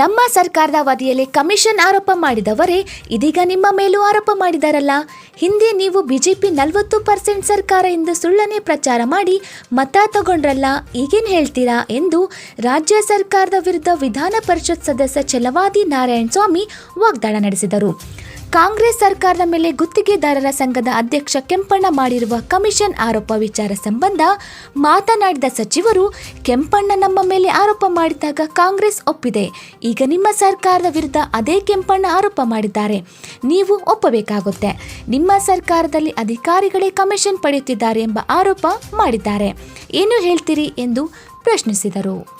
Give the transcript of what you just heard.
ನಮ್ಮ ಸರ್ಕಾರದ ಅವಧಿಯಲ್ಲಿ ಕಮಿಷನ್ ಆರೋಪ ಮಾಡಿದವರೇ ಇದೀಗ ನಿಮ್ಮ ಮೇಲೂ ಆರೋಪ ಮಾಡಿದಾರಲ್ಲ? ಹಿಂದೆ ನೀವು ಬಿಜೆಪಿ ನಲವತ್ತು ಪರ್ಸೆಂಟ್ ಸರ್ಕಾರ ಎಂದು ಸುಳ್ಳನೆ ಪ್ರಚಾರ ಮಾಡಿ ಮತ ತಗೊಂಡ್ರಲ್ಲ, ಈಗೇನು ಹೇಳ್ತೀರಾ ಎಂದು ರಾಜ್ಯ ಸರ್ಕಾರದ ವಿರುದ್ಧ ವಿಧಾನ ಪರಿಷತ್ ಸದಸ್ಯ ಛಲವಾದಿ ನಾರಾಯಣ ಸ್ವಾಮಿ ವಾಗ್ದಾಳ ನಡೆಸಿದರು. ಕಾಂಗ್ರೆಸ್ ಸರ್ಕಾರದ ಮೇಲೆ ಗುತ್ತಿಗೆದಾರರ ಸಂಘದ ಅಧ್ಯಕ್ಷ ಕೆಂಪಣ್ಣ ಮಾಡಿರುವ ಕಮಿಷನ್ ಆರೋಪ ವಿಚಾರ ಸಂಬಂಧ ಮಾತನಾಡಿದ ಸಚಿವರು, ಕೆಂಪಣ್ಣ ನಮ್ಮ ಮೇಲೆ ಆರೋಪ ಮಾಡಿದಾಗ ಕಾಂಗ್ರೆಸ್ ಒಪ್ಪಿದೆ. ಈಗ ನಿಮ್ಮ ಸರ್ಕಾರದ ವಿರುದ್ಧ ಅದೇ ಕೆಂಪಣ್ಣ ಆರೋಪ ಮಾಡಿದ್ದಾರೆ. ನೀವು ಒಪ್ಪಬೇಕಾಗುತ್ತೆ. ನಿಮ್ಮ ಸರ್ಕಾರದಲ್ಲಿ ಅಧಿಕಾರಿಗಳೇ ಕಮಿಷನ್ ಪಡೆಯುತ್ತಿದ್ದಾರೆ ಎಂಬ ಆರೋಪ ಮಾಡಿದ್ದಾರೆ. ಏನು ಹೇಳ್ತೀರಿ ಎಂದು ಪ್ರಶ್ನಿಸಿದರು.